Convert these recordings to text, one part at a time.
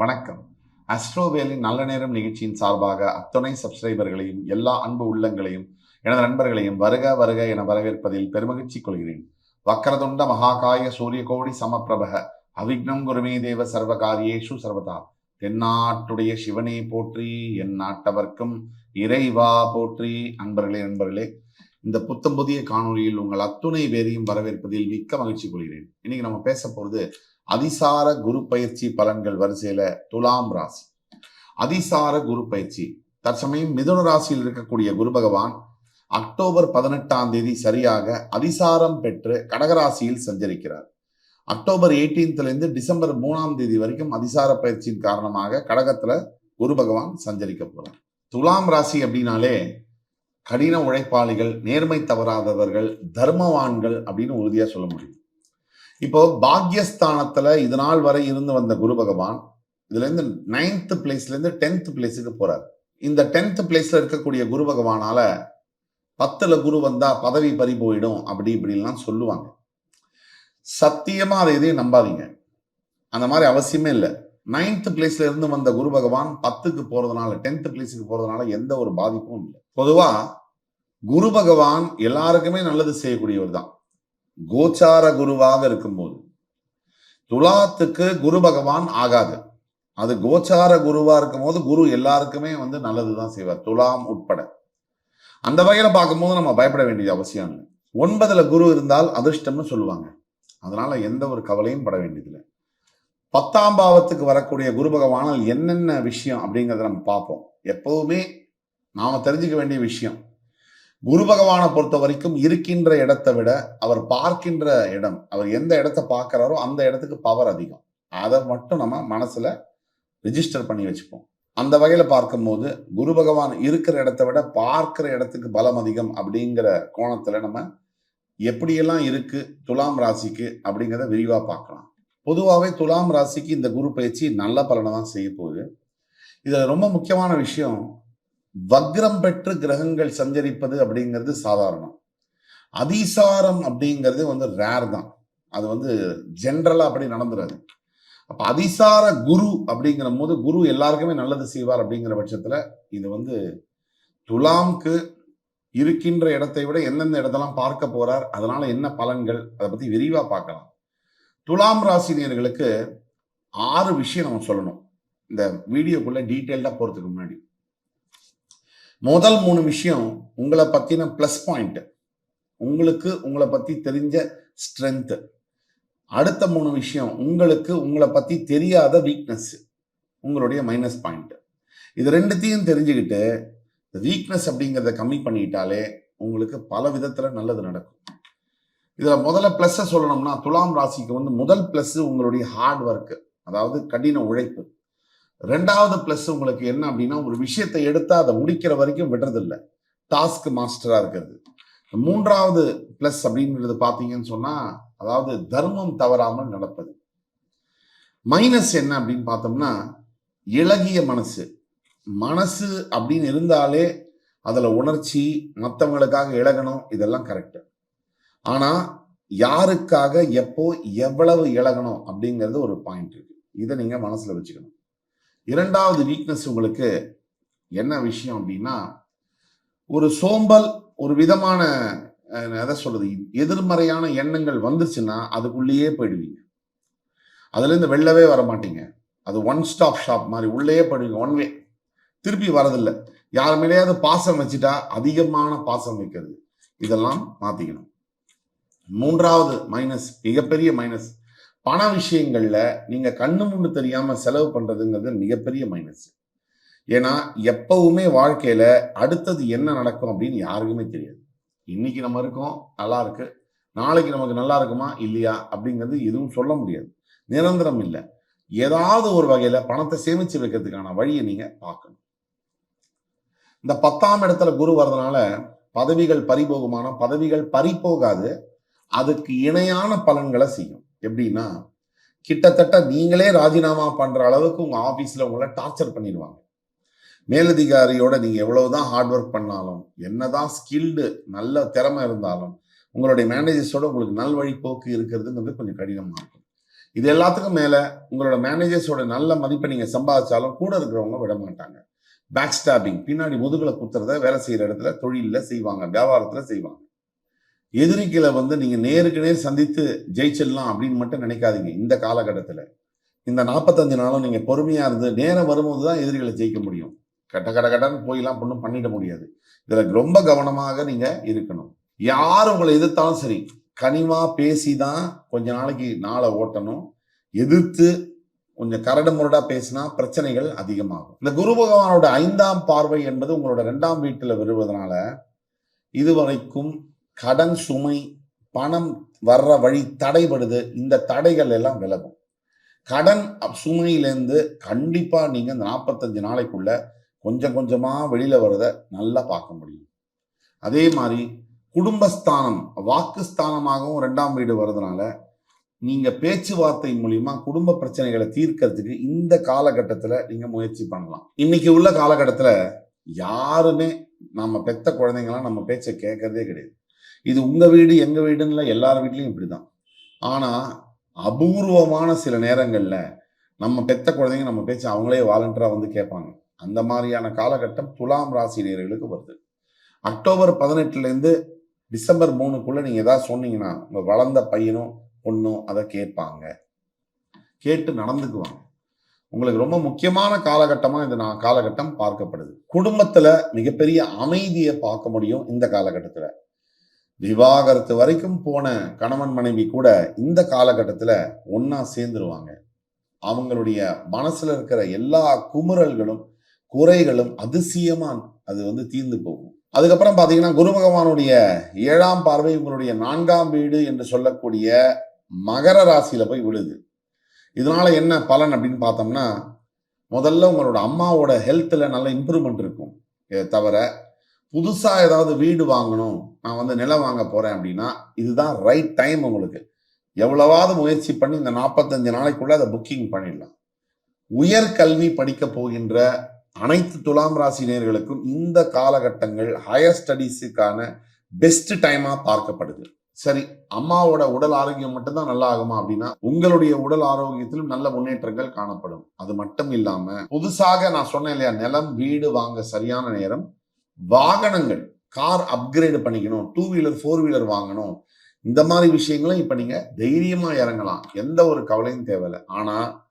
வணக்கம். அஸ்ட்ரோவேலின் நல்ல நேரம் நிகழ்ச்சியின் சார்பாக அத்துணை சப்ஸ்கிரைபர்களையும் எல்லா அன்பு உள்ளங்களையும் எனது நண்பர்களையும் வருக வருக என வரவேற்பதில் பெருமகிழ்ச்சி கொள்கிறேன். வக்கரதுண்ட மகாகாய சூரியகோடி சமப்பிரபக அவிக்னம் குருமே தேவ சர்வகாரியேஷு சர்வதா. தென்னாட்டுடைய சிவனே போற்றி என் நாட்டவர்க்கும் இறைவா போற்றி. அன்பர்களே நண்பர்களே இந்த புத்தம் புதிய காணொலியில் உங்கள் அத்துணை பேரையும் வரவேற்பதில் மிக்க மகிழ்ச்சி கொள்கிறேன். இன்னைக்கு நம்ம பேச போறது அதிசார குரு பயிற்சி பலன்கள் வரிசையில துலாம் ராசி. அதிசார குரு பயிற்சி. தற்சமயம் மிதுன ராசியில் இருக்கக்கூடிய குரு பகவான் அக்டோபர் பதினெட்டாம் தேதி சரியாக அதிசாரம் பெற்று கடகராசியில் சஞ்சரிக்கிறார். அக்டோபர் 18th ல இருந்து டிசம்பர் மூணாம் தேதி வரைக்கும் அதிசார பயிற்சியின் காரணமாக கடகத்துல குரு பகவான் சஞ்சரிக்க போகிறார் துலாம் ராசி அப்படின்னாலே கடின உழைப்பாளிகள் நேர்மை தவறாதவர்கள் தர்மவான்கள் அப்படின்னு உறுதியா சொல்ல முடியும். இப்போ பாக்யஸ்தானத்துல இது நாள் வரை இருந்து வந்த குரு பகவான் இதுல இருந்து நைன்த் பிளேஸ்ல இருந்து டென்த் பிளேஸுக்கு போறார். இந்த டென்த் பிளேஸ்ல இருக்கக்கூடிய குரு பகவானால பத்துல குரு வந்தா பதவி பறி போயிடும் அப்படி இப்படிலாம் சொல்லுவாங்க. சத்தியமா அதை எதையும் நம்பாதீங்க. அந்த மாதிரி அவசியமே இல்லை. நைன்த் பிளேஸ்ல இருந்து வந்த குரு பகவான் பத்துக்கு போறதுனால டென்த் பிளேஸுக்கு போறதுனால எந்த ஒரு பாதிப்பும் இல்லை. பொதுவா குரு பகவான் எல்லாருக்குமே நல்லது செய்யக்கூடியவர் தான். கோச்சார குருவாக இருக்கும்போது துலாத்துக்கு குரு பகவான் ஆகாது. அது கோச்சார குருவா இருக்கும்போது குரு எல்லாருக்குமே வந்து நல்லதுதான் செய்வார் துலாம் உட்பட. அந்த வகையில பார்க்கும்போது நம்ம பயப்பட வேண்டியது அவசியம் இல்லை. ஒன்பதுல குரு இருந்தால் அதிர்ஷ்டம்னு சொல்லுவாங்க. அதனால எந்த ஒரு கவலையும் பட வேண்டியதில்லை. பத்தாம் பாவத்துக்கு வரக்கூடிய குரு பகவானால் என்னென்ன விஷயம் அப்படிங்கிறத நம்ம பார்ப்போம். எப்பவுமே நாம தெரிஞ்சுக்க வேண்டிய விஷயம் குரு பகவானை பொறுத்த வரைக்கும் இருக்கின்ற இடத்தை விட அவர் பார்க்கின்ற இடம் அவர் எந்த இடத்த பார்க்கிறாரோ அந்த இடத்துக்கு பவர் அதிகம். அதை மட்டும் நம்ம மனசுல ரிஜிஸ்டர் பண்ணி வச்சுப்போம். அந்த வகையில பார்க்கும்போது குரு பகவான் இருக்கிற இடத்த விட பார்க்கிற இடத்துக்கு பலம் அதிகம் அப்படிங்கிற கோணத்துல நம்ம எப்படியெல்லாம் இருக்கு துலாம் ராசிக்கு அப்படிங்கிறத விரிவா பார்க்கலாம். பொதுவாகவே துலாம் ராசிக்கு இந்த குரு பயிற்சி நல்ல பலனை தான் செய்ய போகுது. இதுல ரொம்ப முக்கியமான விஷயம் வக்ரம் பெற்று கிரகங்கள் சஞ்சரிப்பது அப்படிங்கிறது சாதாரணம். அதிசாரம் அப்படிங்கிறது வந்து ரேர் தான். அது வந்து ஜென்ரலா அப்படி நடந்துராது. அப்ப அதிசார குரு அப்படிங்கிற போது குரு எல்லாருக்குமே நல்லது செய்வார் அப்படிங்கிற பட்சத்துல இது வந்து துலாம்க்கு இருக்கின்ற இடத்தை விட எந்தெந்த இடத்தெல்லாம் பார்க்க போறார் அதனால என்ன பலன்கள் அதை பத்தி விரிவா பார்க்கலாம். துலாம் ராசினியர்களுக்கு ஆறு விஷயம் நம்ம சொல்லணும். இந்த வீடியோக்குள்ள டீட்டெயில்டா போறதுக்கு முன்னாடி. முதல் மூணு விஷயம் உங்களை பத்தின ப்ளஸ் பாயிண்ட் உங்களுக்கு உங்களை பத்தி தெரிஞ்ச ஸ்ட்ரென்த் அடுத்த மூணு விஷயம் உங்களுக்கு உங்களை பத்தி தெரியாத வீக்னஸ் உங்களுடைய மைனஸ் பாயிண்ட் இது ரெண்டுத்தையும் தெரிஞ்சுக்கிட்டு வீக்னஸ் அப்படிங்கிறத கம்மி பண்ணிட்டாலே உங்களுக்கு பல விதத்துல நல்லது நடக்கும். இதுல முதல்ல பிளஸ் சொல்லணும்னா துலாம் ராசிக்கு வந்து முதல் பிளஸ் உங்களுடைய ஹார்ட் ஒர்க் அதாவது கடின உழைப்பு. ரெண்டாவது பிளஸ் உங்களுக்கு என்ன அப்படின்னா ஒரு விஷயத்தை எடுத்து அதை முடிக்கிற வரைக்கும் விடுறதில்ல. டாஸ்க் மாஸ்டரா இருக்கிறது. மூன்றாவது பிளஸ் அப்படிங்கிறது பாத்தீங்கன்னு சொன்னா அதாவது தர்மம் தவறாமல் நடப்பது. மைனஸ் என்ன அப்படின்னு பார்த்தோம்னா இழகிய மனசு. மனசு அப்படின்னு இருந்தாலே அதுல உணர்ச்சி மற்றவங்களுக்காக இழகணும் இதெல்லாம் கரெக்ட் ஆனா யாருக்காக எப்போ எவ்வளவு இழகணும் அப்படிங்கிறது ஒரு பாயிண்ட் இருக்கு. இதை நீங்க மனசுல வச்சுக்கணும். இரண்டாவது வீக்னஸ் உங்களுக்கு என்ன விஷயம் அப்படின்னா ஒரு சோம்பல் ஒரு விதமான எதை சொல்றது எதிர்மறையான எண்ணங்கள் வந்துச்சுன்னா அதுக்குள்ளேயே போயிடுவீங்க. அதுலேருந்து வெளிலவே வர மாட்டீங்க. அது ஒன் ஸ்டாப் ஷாப் மாதிரி உள்ளேயே போயிடுவீங்க ஒன் வே திருப்பி வரதில்லை. யார் மேலேயாவது பாசம் வச்சுட்டா அதிகமான பாசம் வைக்கிறது. இதெல்லாம் மாற்றிக்கணும் மூன்றாவது மைனஸ் மிகப்பெரிய மைனஸ் பண விஷயங்கள்ல நீங்க கண்ணு முன்னு தெரியாம செலவு பண்றதுங்கிறது மிகப்பெரிய மைனஸ் ஏன்னா எப்பவுமே வாழ்க்கையில அடுத்தது என்ன நடக்கும் அப்படின்னு யாருக்குமே தெரியாது. இன்னைக்கு நம்ம இருக்கோம் நல்லா இருக்கு. நாளைக்கு நமக்கு நல்லா இருக்குமா இல்லையா அப்படிங்கிறது எதுவும் சொல்ல முடியாது. நிரந்தரம் இல்லை. ஏதாவது ஒரு வகையில பணத்தை சேமிச்சு வைக்கிறதுக்கான வழியை நீங்க பார்க்கணும். இந்த பத்தாம் இடத்துல குரு வர்றதுனால பதவிகள் பறிபோகுமான பதவிகள் பறிபோகாது. அதுக்கு இணையான பலன்களை செய்யும். எப்படின்னா கிட்டத்தட்ட நீங்களே ராஜினாமா பண்ற அளவுக்கு உங்க ஆபீஸ்ல உங்களை டார்ச்சர் பண்ணிடுவாங்க. மேலதிகாரியோட நீங்க எவ்வளவுதான் ஹார்ட் ஒர்க் பண்ணாலும் என்னதான் ஸ்கில்டு நல்ல திறமை இருந்தாலும் உங்களுடைய மேனேஜர்ஸோட உங்களுக்கு நல்வழி போக்கு இருக்கிறதுங்கிறது கொஞ்சம் கடினமா இருக்கும். இது எல்லாத்துக்கும் மேல உங்களோட மேனேஜர்ஸோட நல்ல மதிப்பை நீங்கள் சம்பாதிச்சாலும் கூட இருக்கிறவங்க விட மாட்டாங்க. பேக் ஸ்டாபிங் பின்னாடி முதுகில் குத்துறத வேலை செய்யற இடத்துல தொழில்ல செய்வாங்க வியாபாரத்துல செய்வாங்க. எதிரிகளை வந்து நீங்க நேருக்கு நேர் சந்தித்து ஜெயிச்சிடலாம் அப்படின்னு மட்டும் நினைக்காதீங்க இந்த காலகட்டத்தில். இந்த நாற்பத்தஞ்சு நாளும் நீங்க பொறுமையா இருந்து நேரம் வரும்போது தான் எதிரிகளை ஜெயிக்க முடியும். கட்ட கட கடன்னு போயெல்லாம் ஒன்றும் பண்ணிட முடியாது. இதில் ரொம்ப கவனமாக நீங்க இருக்கணும். யார் உங்களை எதிர்த்தாலும் சரி கனிவா பேசி தான் கொஞ்ச நாளைக்கு நாளை ஓட்டணும். எதிர்த்து கொஞ்சம் கரடு முரடா பேசினா பிரச்சனைகள் அதிகமாகும். இந்த குரு பகவானோட ஐந்தாம் பார்வை என்பது உங்களோட ரெண்டாம் வீட்டில் வருவதனால இதுவரைக்கும் கடன் சுமை பணம் வர்ற வழி தடைபடுது. இந்த தடைகள் எல்லாம் விலகும். கடன் சுமையிலேருந்து கண்டிப்பாக நீங்கள் இந்த நாற்பத்தஞ்சு நாளைக்குள்ள கொஞ்சம் கொஞ்சமாக வெளியில் வரத நல்லா பார்க்க முடியும். அதே மாதிரி குடும்பஸ்தானம் வாக்குஸ்தானமாகவும் ரெண்டாம் வீடு வர்றதுனால நீங்கள் பேச்சுவார்த்தை மூலிமா குடும்ப பிரச்சனைகளை தீர்க்கறதுக்கு இந்த காலகட்டத்தில் நீங்கள் முயற்சி பண்ணலாம். இன்னைக்கு உள்ள காலகட்டத்தில் யாருமே நம்ம பெத்த குழந்தைங்களாம் நம்ம பேச்சை கேட்கறதே கிடையாது. இது உங்க வீடு எங்க வீடுன்னு எல்லார் வீட்லயும் இப்படிதான். ஆனா அபூர்வமான சில நேரங்கள்ல நம்ம பெத்த குழந்தைங்க நம்ம பேச்சு அவங்களே வாலண்டரா வந்து கேட்பாங்க. அந்த மாதிரியான காலகட்டம் துலாம் ராசி நேர்களுக்கு வருது. அக்டோபர் பதினெட்டுல இருந்து டிசம்பர் மூணுக்குள்ள நீங்க ஏதாவது சொன்னீங்கன்னா உங்கள் வளர்ந்த பையனும் பொண்ணும் அதை கேட்பாங்க. கேட்டு நடந்துக்குவாங்க. உங்களுக்கு ரொம்ப முக்கியமான காலகட்டமா இந்த நான் காலகட்டம் பார்க்கப்படுது. குடும்பத்துல மிகப்பெரிய அமைதியை பார்க்க முடியும் இந்த காலகட்டத்துல. விவாகரத்து வரைக்கும் போன கணவன் மனைவி கூட இந்த காலகட்டத்தில் ஒன்றா சேர்ந்துருவாங்க. அவங்களுடைய மனசில் இருக்கிற எல்லா குமுறல்களும் குறைகளும் அதிசயமாக அது வந்து தீர்ந்து போகும். அதுக்கப்புறம் பார்த்தீங்கன்னா குரு பகவானுடைய ஏழாம் பார்வை உங்களுடைய நான்காம் வீடு என்று சொல்லக்கூடிய மகர ராசியில் போய் விழுது. இதனால என்ன பலன் அப்படின்னு பார்த்தோம்னா முதல்ல உங்களோட அம்மாவோட ஹெல்த்தில் நல்ல இம்ப்ரூவ்மெண்ட் இருக்கும். தவிர புதுசா ஏதாவது வீடு வாங்கணும் நான் வந்து நிலம் வாங்க போறேன் அப்படின்னா இதுதான் ரைட் டைம் உங்களுக்கு. எவ்வளவாவது முயற்சி பண்ணி இந்த நாற்பத்தஞ்சு நாளைக்குள்ள அதை புக்கிங் பண்ணிடலாம். உயர்கல்வி படிக்க போகின்ற அனைத்து துலாம் ராசினியர்களுக்கும் இந்த காலகட்டங்கள் ஹையர் ஸ்டடீஸுக்கான பெஸ்ட் டைமா பார்க்கப்படுது. சரி அம்மாவோட உடல் ஆரோக்கியம் மட்டும்தான் நல்லா ஆகுமா அப்படின்னா உங்களுடைய உடல் ஆரோக்கியத்திலும் நல்ல முன்னேற்றங்கள் காணப்படும். அது மட்டும் இல்லாம புதுசாக நான் சொன்னேன் இல்லையா நிலம் வீடு வாங்க சரியான நேரம் வாகனங்கள் கார் அப்கிரேடு பண்ணிக்கணும் டூ வீலர் ஃபோர் வீலர் வாங்கணும். இந்த மாதிரி விஷயங்களும் இப்போ நீங்கள் தைரியமாக இறங்கலாம். எந்த ஒரு கவலையும் தேவையில்லை. ஆனால்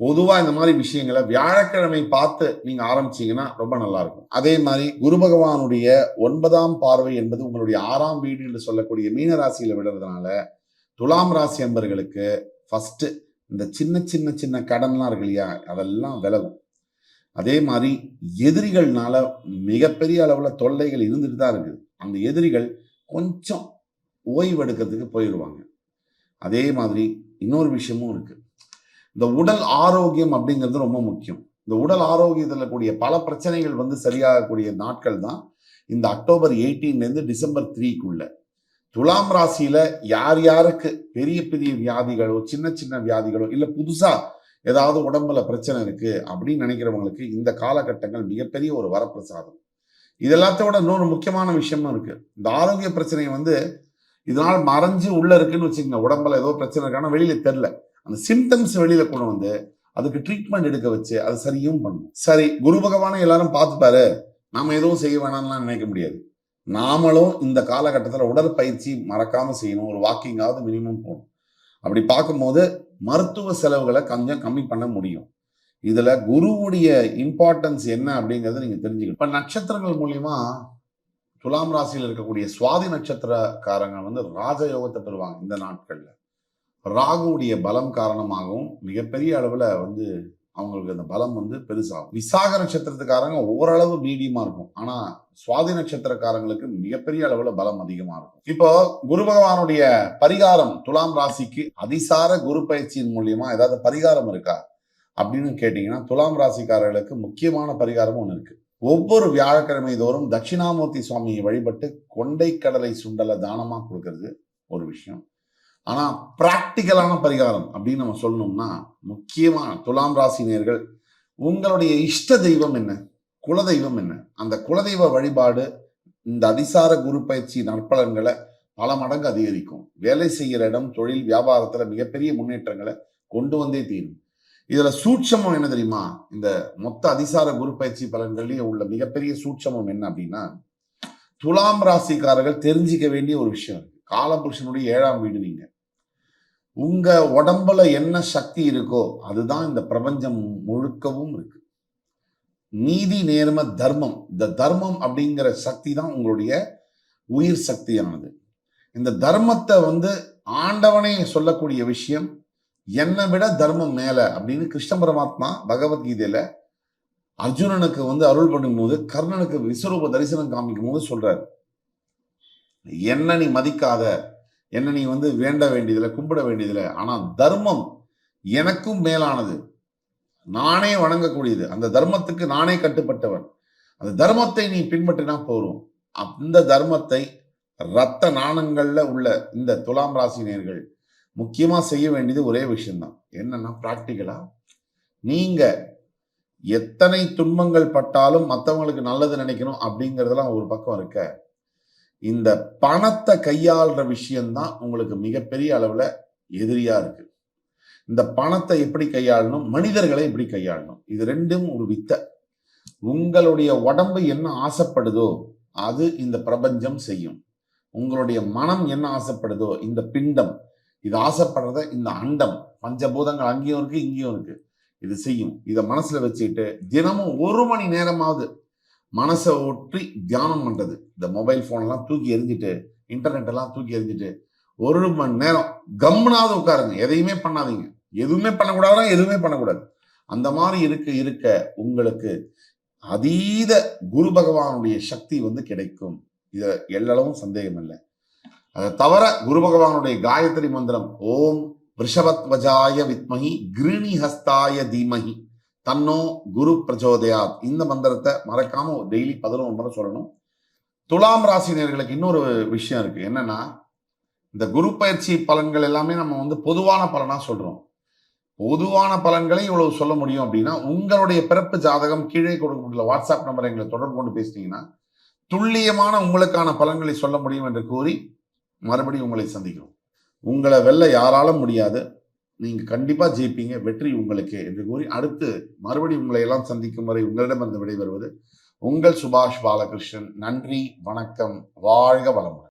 பொதுவாக இந்த மாதிரி விஷயங்களை வியாழக்கிழமை பார்த்து நீங்கள் ஆரம்பிச்சீங்கன்னா ரொம்ப நல்லாயிருக்கும் அதே மாதிரி குரு பகவானுடைய ஒன்பதாம் பார்வை என்பது உங்களுடைய ஆறாம் வீடு என்று சொல்லக்கூடிய மீன ராசியில் விடுறதுனால துலாம் ராசி அன்பர்களுக்கு ஃபஸ்ட்டு இந்த சின்ன சின்ன சின்ன கடன்லாம் இருக்கு இல்லையா? அதெல்லாம் விலகும். அதே மாதிரி எதிரிகள்னால மிகப்பெரிய அளவுல தொல்லைகள் இருந்துட்டு தான் இருக்குது. அந்த எதிரிகள் கொஞ்சம் ஓய்வு எடுக்கிறதுக்கு போயிடுவாங்க அதே மாதிரி இன்னொரு விஷயமும் இருக்கு. இந்த உடல் ஆரோக்கியம் அப்படிங்கிறது ரொம்ப முக்கியம். இந்த உடல் ஆரோக்கியத்தில் கூடிய பல பிரச்சனைகள் வந்து சரியாகக்கூடிய நாட்கள் தான் இந்த அக்டோபர் 18 இருந்து டிசம்பர் த்ரீக்குள்ள. துலாம் ராசியில யார் யாருக்கு பெரிய பெரிய வியாதிகளோ சின்ன சின்ன வியாதிகளோ இல்லை புதுசா ஏதாவது உடம்புல பிரச்சனை இருக்கு அப்படின்னு நினைக்கிறவங்களுக்கு இந்த காலகட்டங்கள் மிகப்பெரிய ஒரு வரப்பிரசாதம். இது விட இன்னொரு முக்கியமான விஷயமும் இருக்கு. இந்த ஆரோக்கிய பிரச்சனையை வந்து இதனால் மறைஞ்சு உள்ள இருக்குன்னு வச்சுக்கோங்க. உடம்புல ஏதோ பிரச்சனை இருக்கான வெளியில தெரில அந்த சிம்டம்ஸ் வெளியில கொண்டு வந்து அதுக்கு ட்ரீட்மெண்ட் எடுக்க வச்சு அது சரியும் பண்ணும். சரி குரு பகவானை எல்லாரும் பார்த்துப்பாரு. நாம எதுவும் செய்ய வேணாம்லாம் நினைக்க முடியாது. நாமளும் இந்த காலகட்டத்தில் உடற்பயிற்சி மறக்காம செய்யணும். ஒரு வாக்கிங்காவது மினிமம் போகணும். அப்படி பார்க்கும்போது மருத்துவ செலவுகளை கொஞ்சம் கம்மி பண்ண முடியும். இதில் குருவுடைய இம்பார்ட்டன்ஸ் என்ன அப்படிங்கிறத நீங்கள் தெரிஞ்சுக்கணும். இப்போ நட்சத்திரங்கள் மூலிமா துலாம் ராசியில் இருக்கக்கூடிய சுவாதி நட்சத்திரக்காரங்க வந்து ராஜயோகத்தை பெறுவாங்க இந்த நாட்களில். ராகுவுடைய பலம் காரணமாகவும் மிகப்பெரிய அளவில் வந்து அவங்களுக்கு அந்த பலம் வந்து பெருசாகும். விசாக நட்சத்திரத்துக்காரங்க ஓரளவு மீடியமா இருக்கும். ஆனா சுவாதி நட்சத்திரக்காரங்களுக்கு மிகப்பெரிய அளவுல பலம் அதிகமா இருக்கும். இப்போ குரு பகவானுடைய பரிகாரம் துலாம் ராசிக்கு அதிசார குரு பயிற்சியின் மூலியமா ஏதாவது பரிகாரம் இருக்கா? அப்படின்னு கேட்டீங்கன்னா துலாம் ராசிக்காரர்களுக்கு முக்கியமான பரிகாரம் ஒன்று இருக்கு. ஒவ்வொரு வியாழக்கிழமை தோறும் தட்சிணாமூர்த்தி சுவாமியை வழிபட்டு கொண்டை கடலை சுண்டலை தானமா கொடுக்கறது ஒரு விஷயம். ஆனால் ப்ராக்டிக்கலான பரிகாரம் அப்படின்னு நம்ம சொல்லணும்னா முக்கியமான துலாம் ராசினியர்கள் உங்களுடைய இஷ்ட தெய்வம் என்ன? குலதெய்வம் என்ன? அந்த குலதெய்வ வழிபாடு இந்த அதிசார குரு பயிற்சி நற்பலன்களை பல மடங்கு அதிகரிக்கும். வேலை செய்கிற இடம் தொழில் வியாபாரத்தில் மிகப்பெரிய முன்னேற்றங்களை கொண்டு வந்தே தீரும். இதுல சூட்சமம் என்ன தெரியுமா? இந்த மொத்த அதிசார குரு பயிற்சி பலன்கள்லயே உள்ள மிகப்பெரிய சூட்சமம் என்ன அப்படின்னா துலாம் ராசிக்காரர்கள் தெரிஞ்சிக்க வேண்டிய ஒரு விஷயம் இருக்கு. காலபுருஷனுடைய ஏழாம் வீடு நீங்க. உங்க உடம்புல என்ன சக்தி இருக்கோ அதுதான் இந்த பிரபஞ்சம் முழுக்கவும் இருக்கு. நீதி நேர்ம தர்மம். இந்த தர்மம் அப்படிங்கிற சக்தி தான் உங்களுடைய உயிர் சக்தியானது. இந்த தர்மத்தை வந்து ஆண்டவனே சொல்லக்கூடிய விஷயம் என்னை விட தர்மம் மேல அப்படின்னு கிருஷ்ண பரமாத்மா பகவத்கீதையில அர்ஜுனனுக்கு வந்து அருள் பண்ணும்போது கர்ணனுக்கு விஸ்வரூப தரிசனம் காமிக்கும் போது சொல்றாரு. என்ன நீ மதிக்காத என்ன நீ வந்து வேண்ட வேண்டியதில்லை கும்பிட வேண்டியதில்லை ஆனால் தர்மம் எனக்கும் மேலானது. நானே வணங்கக்கூடியது. அந்த தர்மத்துக்கு நானே கட்டுப்பட்டவன். அந்த தர்மத்தை நீ பின்பற்றினா போரும் அந்த தர்மத்தை ரத்த நாணங்கள்ல உள்ள இந்த துலாம் ராசினியர்கள் முக்கியமாக செய்ய வேண்டியது ஒரே விஷயம்தான். என்னன்னா ப்ராக்டிக்கலா நீங்க எத்தனை துன்பங்கள் பட்டாலும் மற்றவங்களுக்கு நல்லது நினைக்கணும் அப்படிங்கிறதெல்லாம் ஒரு பக்கம் இருக்க. இந்த பணத்தை கையாளுற விஷயம்தான் உங்களுக்கு மிகப்பெரிய அளவில் எதிரியா இருக்கு. இந்த பணத்தை எப்படி கையாளணும்? மனிதர்களை எப்படி கையாளணும்? இது ரெண்டும் ஒரு வித்தை. உங்களுடைய உடம்பு என்ன ஆசைப்படுதோ அது இந்த பிரபஞ்சம் செய்யும். உங்களுடைய மனம் என்ன ஆசைப்படுதோ இந்த பிண்டம் இது ஆசைப்படுறத இந்த அண்டம் பஞ்சபூதங்கள் அங்கேயும் இருக்கு இங்கேயும் இருக்கு. இது செய்யும். இதை மனசுல வச்சுக்கிட்டு தினமும் ஒரு மணி நேரமாவது மனசை ஒற்றி தியானம் பண்ணுறது இந்த மொபைல் ஃபோனெல்லாம் தூக்கி எரிஞ்சிட்டு இன்டர்நெட் எல்லாம் தூக்கி எரிஞ்சிட்டு ஒரு மணி நேரம் கம்னாவது உட்காருங்க. எதையுமே பண்ணாதீங்க. எதுவுமே பண்ணக்கூடாதுன்னா எதுவுமே பண்ணக்கூடாது. அந்த மாதிரி இருக்க இருக்க உங்களுக்கு அதீத குரு பகவானுடைய சக்தி வந்து கிடைக்கும். இதை எல்லளவும் சந்தேகம் இல்லை. அதை தவிர குரு பகவானுடைய காயத்ரி மந்திரம் ஓம் ரிஷபத்வஜாய வித்மகி கிருணி ஹஸ்தாய தீமகி தன்னோ குரு பிரஜோதயா இந்த மந்திரத்தை மறக்காம டெய்லி பதினோரு முறை சொல்லணும். துலாம் ராசினியர்களுக்கு இன்னொரு விஷயம் இருக்கு. என்னன்னா இந்த குரு பயிற்சி பலன்கள் எல்லாமே நம்ம வந்து பொதுவான பலனா சொல்றோம். பொதுவான பலன்களை இவ்வளவு சொல்ல முடியும் அப்படின்னா உங்களுடைய பிறப்பு ஜாதகம் கீழே கொடுக்கப்பட்டுள்ள வாட்ஸ்அப் நம்பரை எங்களை தொடர்பு கொண்டு பேசினீங்கன்னா துல்லியமான உங்களுக்கான பலன்களை சொல்ல முடியும் என்று கூறி மறுபடியும் உங்களை சந்திக்கிறோம். உங்களை வெல்ல யாராலும் முடியாது. நீங்க கண்டிப்பா ஜெயிப்பீங்க. வெற்றி உங்களுக்கு என்று கூறி அடுத்து மறுபடியும் உங்களை எல்லாம் சந்திக்கும் வரை உங்களிடமிருந்து விடைபெறுவது உங்கள் சுபாஷ் பாலகிருஷ்ணன். நன்றி வணக்கம் வாழ்க வளமுடன்.